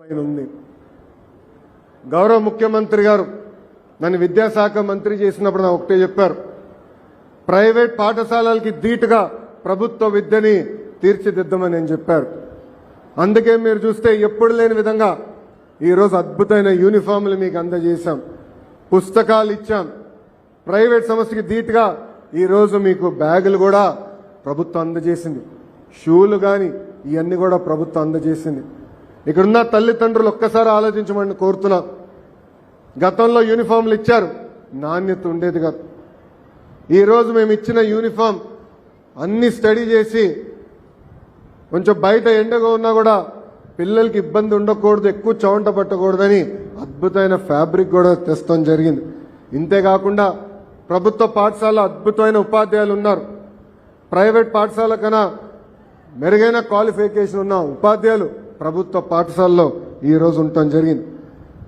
పైన ఉంది. గౌరవ ముఖ్యమంత్రి గారు నన్ను విద్యాశాఖ మంత్రి చేసినప్పుడు నాకు ఒకటే చెప్పారు. ప్రైవేట్ పాఠశాలలకి ధీటుగా ప్రభుత్వ విద్యని తీర్చిదిద్దామని నేను చెప్పారు. అందుకే మీరు చూస్తే ఎప్పుడు లేని విధంగా ఈరోజు అద్భుతమైన యూనిఫామ్లు మీకు అందజేశాం. పుస్తకాలు ఇచ్చాం. ప్రైవేట్ సంస్థకి ధీటుగా ఈరోజు మీకు బ్యాగులు కూడా ప్రభుత్వం అందజేసింది. షూలు కానీ ఇవన్నీ కూడా ప్రభుత్వం అందజేసింది. ఇక్కడున్న తల్లిదండ్రులు ఒక్కసారి ఆలోచించమని కోరుతున్నా. గతంలో యూనిఫామ్లు ఇచ్చారు. నాణ్యత ఉండేది కాదు. ఈరోజు మేము ఇచ్చిన యూనిఫామ్ అన్ని స్టడీ చేసి కొంచెం బయట ఎండగా ఉన్నా కూడా పిల్లలకి ఇబ్బంది ఉండకూడదు ఎక్కువ చవంట పట్టకూడదని అద్భుతమైన ఫ్యాబ్రిక్ కూడా తెస్తాం జరిగింది. ఇంతేకాకుండా ప్రభుత్వ పాఠశాల అద్భుతమైన ఉపాధ్యాయులు ఉన్నారు. ప్రైవేట్ పాఠశాల కన్నా మెరుగైన క్వాలిఫికేషన్ ఉన్న ఉపాధ్యాయులు ప్రభుత్వ పాఠశాలలో ఈరోజు ఉండటం జరిగింది.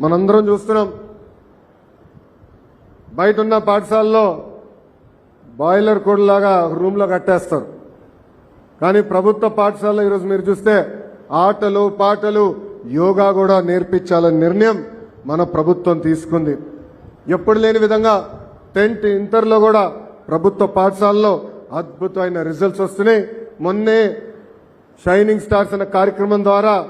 మనందరం చూస్తున్నాం. బయట ఉన్న పాఠశాలలో బాయిలర్ కోడ్లాగా రూమ్లో కట్టేస్తారు. కానీ ప్రభుత్వ పాఠశాలలో ఈరోజు మీరు చూస్తే ఆటలు పాటలు యోగా కూడా నేర్పించాలనే నిర్ణయం మన ప్రభుత్వం తీసుకుంది. ఎప్పుడు లేని విధంగా టెన్త్ ఇంటర్లో కూడా ప్రభుత్వ పాఠశాలలో అద్భుతమైన రిజల్ట్స్ వస్తున్నాయి. మొన్నే షైనింగ్ స్టార్స్ అనే కార్యక్రమం ద్వారా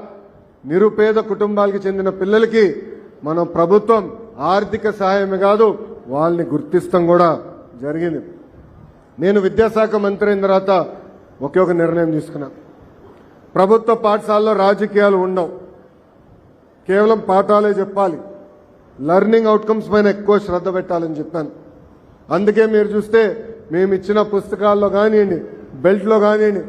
నిరుపేద కుటుంబాలకి చెందిన పిల్లలకి మనం ప్రభుత్వం ఆర్థిక సహాయమే కాదు వాళ్ళని గుర్తిస్తాం కూడా జరిగింది. నేను విద్యాశాఖ మంత్రి అయిన తర్వాత ఒకే ఒక నిర్ణయం తీసుకున్నా. ప్రభుత్వ పాఠశాలలో రాజకీయాలు ఉండవు. కేవలం పాఠాలే చెప్పాలి. లర్నింగ్ అవుట్కమ్స్ పైన ఎక్కువ శ్రద్ధ పెట్టాలని చెప్పాను. అందుకే మీరు చూస్తే మేము ఇచ్చిన పుస్తకాల్లో కానివ్వండి బెల్ట్లో కానివ్వండి.